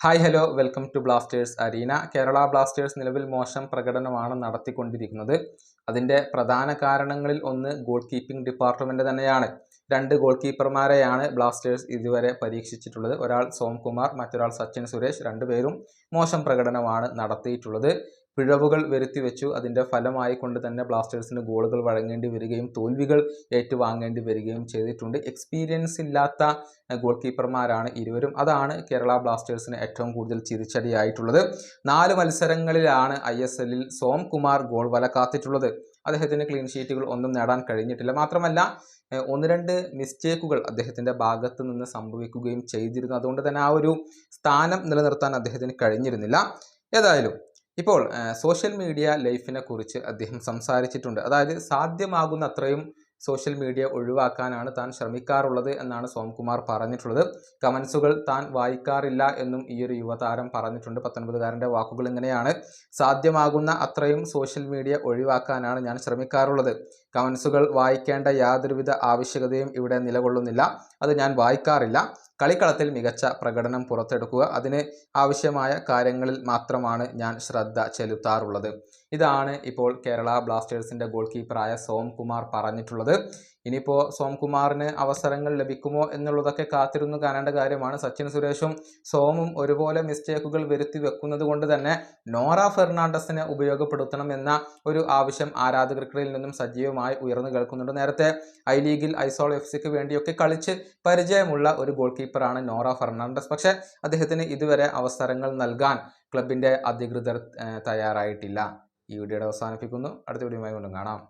Hi hello welcome to Blasters arena Kerala Blasters നിലവിൽ മോശം പ്രകടനമാണ് നടത്തിക്കൊണ്ടിരിക്കുന്നത്. അതിന്റെ പ്രധാന കാരണങ്ങളിൽ ഒന്ന് ഗോൾ കീപ്പിംഗ് ഡിപ്പാർട്ട്മെന്റ് തന്നെയാണ്. രണ്ട് ഗോൾ കീപ്പർമാരെയാണ് ബ്ലാസ്റ്റേഴ്സ് ഇതുവരെ പരീക്ഷിച്ചിട്ടുള്ളത്. ഒരാൾ സോംകുമാർ മറ്റൊരാൾ സച്ചിൻ സുരേഷ്. രണ്ടുപേരും മോശം പ്രകടനമാണ് നടത്തിയിട്ടുള്ളത്. പിഴവുകൾ വരുത്തി വെച്ചു അതിന്റെ ഫലമായി കൊണ്ട് തന്നെ ബ്ലാസ്റ്റേഴ്സിന് ഗോളുകൾ വഴങ്ങേണ്ടി വരികയും തോൽവികൾ ഏറ്റുവാങ്ങേണ്ടി വരികയും ചെയ്തിട്ടുണ്ട്. എക്സ്പീരിയൻസ് ഇല്ലാത്ത ഗോൾ കീപ്പർമാരാണ് ഇരുവരും. അതാണ് കേരള ബ്ലാസ്റ്റേഴ്സിന് ഏറ്റവും കൂടുതൽ തിരിച്ചടിയായിട്ടുള്ളത് നാല് മത്സരങ്ങളിലാണ് ഐ എസ് എല്ലിൽ സോംകുമാർ ഗോൾ വല കാത്തിട്ടുള്ളത്. അദ്ദേഹത്തിന് ക്ലീൻ ഷീറ്റുകൾ ഒന്നും നേടാൻ കഴിഞ്ഞിട്ടില്ല. മാത്രമല്ല ഒന്ന് രണ്ട് മിസ്റ്റേക്കുകൾ അദ്ദേഹത്തിന്റെ ഭാഗത്ത് നിന്ന് സംഭവിക്കുകയും ചെയ്തിരുന്നു. അതുകൊണ്ട് തന്നെ ആ ഒരു സ്ഥാനം നിലനിർത്താൻ അദ്ദേഹത്തിന് കഴിഞ്ഞിരുന്നില്ല. ഏതായാലും ഇപ്പോൾ സോഷ്യൽ മീഡിയ ലൈഫിനെ കുറിച്ച് അദ്ദേഹം സംസാരിച്ചിട്ടുണ്ട്. അതായത് സാധ്യമാകുന്ന അത്രയും സോഷ്യൽ മീഡിയ ഒഴിവാക്കാനാണ് താൻ ശ്രമിക്കാറുള്ളത് എന്നാണ് സോംകുമാർ പറഞ്ഞിട്ടുള്ളത്. കമൻസുകൾ താൻ വായിക്കാറില്ല എന്നും ഈ ഒരു യുവതാരം പറഞ്ഞിട്ടുണ്ട്. പത്തൊൻപതുകാരന്റെ വാക്കുകൾ ഇങ്ങനെയാണ്. സാധ്യമാകുന്ന അത്രയും സോഷ്യൽ മീഡിയ ഒഴിവാക്കാനാണ് ഞാൻ ശ്രമിക്കാറുള്ളത്. കമൻസുകൾ വായിക്കേണ്ട യാതൊരുവിധ ആവശ്യകതയും ഇവിടെ നിലകൊള്ളുന്നില്ല. അത് ഞാൻ വായിക്കാറില്ല. കളിക്കളത്തിൽ മികച്ച പ്രകടനം പുറത്തെടുക്കുക. അതിന് ആവശ്യമായ കാര്യങ്ങളിൽ മാത്രമാണ് ഞാൻ ശ്രദ്ധ ചെലുത്താറുള്ളത്. ഇതാണ് ഇപ്പോൾ കേരള ബ്ലാസ്റ്റേഴ്സിന്റെ ഗോൾ കീപ്പറായ സോംകുമാർ പറഞ്ഞിട്ടുള്ളത്. ഇനിയിപ്പോൾ സോംകുമാറിന് അവസരങ്ങൾ ലഭിക്കുമോ എന്നുള്ളതൊക്കെ കാത്തിരുന്നു കാണേണ്ട കാര്യമാണ്. സച്ചിൻ സുരേഷും സോമും ഒരുപോലെ മിസ്റ്റേക്കുകൾ വരുത്തി വെക്കുന്നത് കൊണ്ട് തന്നെ നോറ ഫെർണാണ്ടസിനെ ഉപയോഗപ്പെടുത്തണം എന്ന ഒരു ആവശ്യം ആരാധകർക്കിടയിൽ നിന്നും സജീവമായി ഉയർന്നു കേൾക്കുന്നുണ്ട്. നേരത്തെ ഐ ലീഗിൽ ഐസോൾ എഫ് സിക്ക് വേണ്ടിയൊക്കെ കളിച്ച് പരിചയമുള്ള ഒരു ഗോൾ കീപ്പറാണ് നോറ ഫെർണാണ്ടസ്. പക്ഷേ അദ്ദേഹത്തിന് ഇതുവരെ അവസരങ്ങൾ നൽകാൻ ക്ലബിന്റെ അധികൃതർ തയ്യാറായിട്ടില്ല. ഈ വീഡിയോയുടെ അവസാനിപ്പിക്കുന്നു. അടുത്ത വീഡിയോയുമായി കൊണ്ടും കാണാം.